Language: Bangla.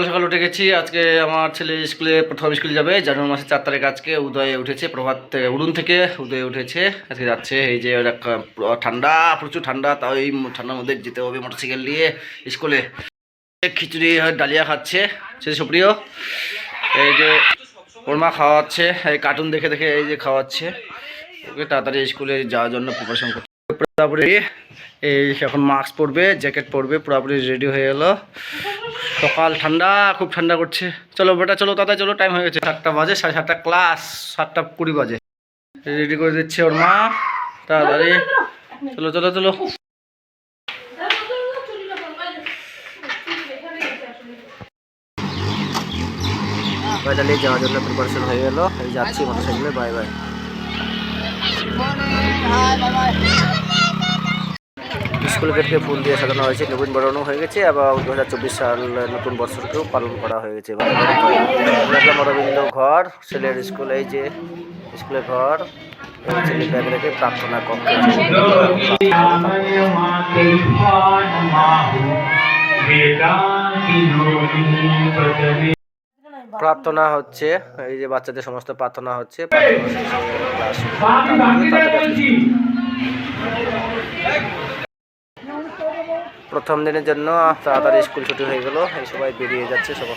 সকাল সকাল উঠে গেছি। আজকে আমার ছেলে স্কুলে, প্রথম স্কুলে যাবে। জানুয়ারি মাসের চার তারিখ আজকে উদয়ে উঠেছে, প্রভাত থেকে উড়ুন থেকে উদয়ে উঠেছে। আজকে যাচ্ছে এই যে ঠান্ডা, প্রচুর ঠান্ডা, তাও এই ঠান্ডার মধ্যে যেতে হবে মোটরসাইকেল নিয়ে স্কুলে। খিচুড়ি ডালিয়া খাচ্ছে। সে সুপ্রিয়, এই যে ওর মা খাওয়াচ্ছে, এই কার্টুন দেখে দেখে এই যে খাওয়াচ্ছে। ওকে তাড়াতাড়ি স্কুলে যাওয়ার জন্য প্রিপারেশন করছে এই এখন মাস্ক পরবে, জ্যাকেট পরবে, পুরোপুরি রেডি হয়ে গেলো সকাল ঠান্ডা খুব ঠান্ডা করছে। চলো বেটা চলো তাড়াতাড়ি চলো টাইম হয়ে গেছে। সাতটা বাজে সাড়ে সাতটা ক্লাস সাতটা কুড়ি বাজে। রেডি করে দিচ্ছে ওর মা। তাড়াতাড়ি। চলো চলো চলো। যাওয়ার জন্য প্রিপারেশন হয়ে গেলো। এই যাচ্ছি মোটরসাইকেলে বাই বাই স্কুল গেটকে ফুল দিয়ে সাজানো হয়েছে, নবীন বরণও হয়ে গেছে এবং দু হাজার চব্বিশ সাল নতুন বছরকেও পালন করা হয়ে গেছে। অরবিন্দ ঘর, ছেলের স্কুল, এই যে স্কুলের ঘর এই ছেলে ব্যাগ রেখে প্রার্থনা কক্ষে প্রার্থনা হচ্ছে, এই যে বাচ্চাদের সমস্ত প্রার্থনা হচ্ছে শেষে ক্লাস শুরু হবে। তাড়াতাড়ি প্রথম দিনের জন্য তাড়াতাড়ি স্কুল ছুটি হয়ে গেল। এই সবাই বেরিয়ে যাচ্ছে সবাই